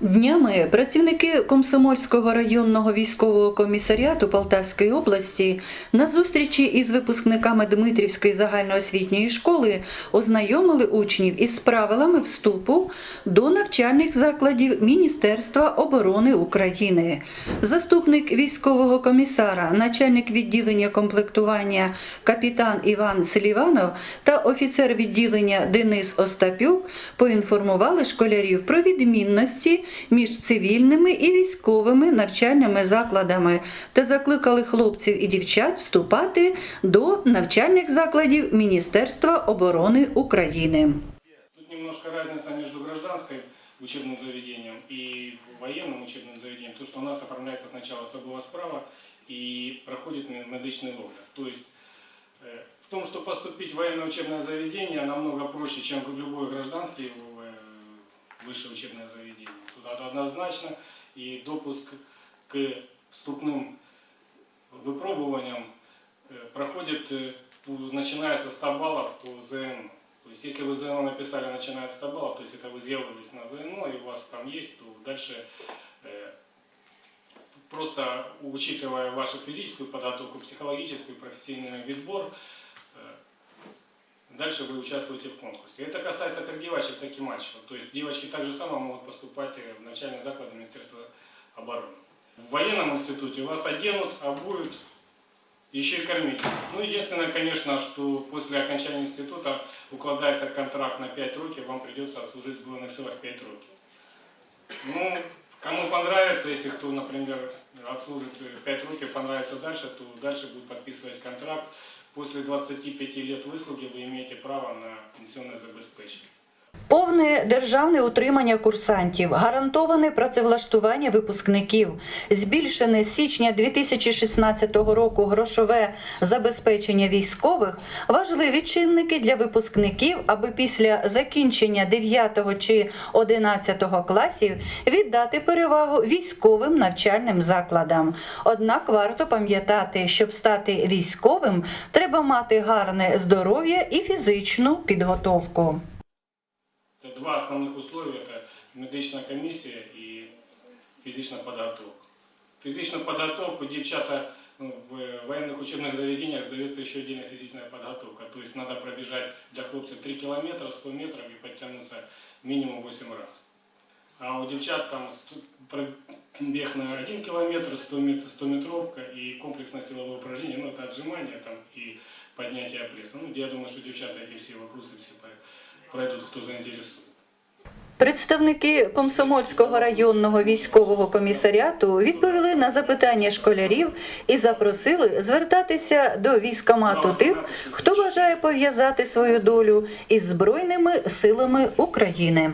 Днями працівники Комсомольського районного військового комісаріату Полтавської області на зустрічі із випускниками Дмитрівської загальноосвітньої школи ознайомили учнів із правилами вступу до навчальних закладів Міністерства оборони України. Заступник військового комісара, начальник відділення комплектування капітан Іван Селіванов та офіцер відділення Денис Остапюк поінформували школярів про відмінності між цивільними і військовими навчальними закладами та закликали хлопців і дівчат вступати до навчальних закладів Міністерства оборони України. Тут немножко разница между гражданским учебным заведением и военным учебным заведением. То, что у нас оформляется сначала особого справа и проходит ме- медичный огляд. То есть э, в том, что поступить в военное учебное заведение намного проще, чем в любое гражданское э, высшее учебное заведение. Туда однозначно и допуск к вступным выпробованиям э, проходит, э, начиная со 100 баллов по ЗНО. То есть если вы ЗНО написали, начиная с 100 баллов, то есть это вы сделались на ЗНО и у вас там есть, то дальше э, просто учитывая вашу физическую подготовку, психологическую, профессиональный э, дальше вы участвуете в конкурсе. Это касается как девочек, так и мальчиков. То есть девочки так же само могут поступать э, в начальный заклад Министерства обороны. В военном институте вас оденут, обуют, еще и кормить. Ну, единственное, конечно, что после окончания института укладывается контракт на 5 років, вам придется отслужить в Збройных силах 5 років. Ну, кому понравится, если кто, например, отслужит 5 років, понравится дальше, то дальше будет подписывать контракт. После 25 лет выслуги вы имеете право на пенсионное забезпечение. Повне державне утримання курсантів, гарантоване працевлаштування випускників, збільшене з січня 2016 року грошове забезпечення військових важливі чинники для випускників, аби після закінчення 9 чи 11 класів віддати перевагу військовим навчальним закладам. Однак варто пам'ятати, щоб стати військовим, треба мати гарне здоров'я і фізичну підготовку. Это два основных условия, это медична комісія і фізична підготовка. Фізичну підготовку дівчата ну, в военных учебных заведениях сдается еще отдельная физическая подготовка. То есть надо пробежать для хлопцев 3 километра, 100 метров и подтянуться минимум 8 раз. А у девчат там сто- пробег на 1 километр, 100, метр, 100 метровка и комплексное силовое упражнение, ну это отжимания там и поднятие пресса. Ну я думаю, что девчата эти все вопросы все по- пройдут, кто заинтересует. Представники Комсомольського районного військового комісаріату відповіли на запитання школярів і запросили звертатися до військомату тих, хто бажає пов'язати свою долю із Збройними силами України.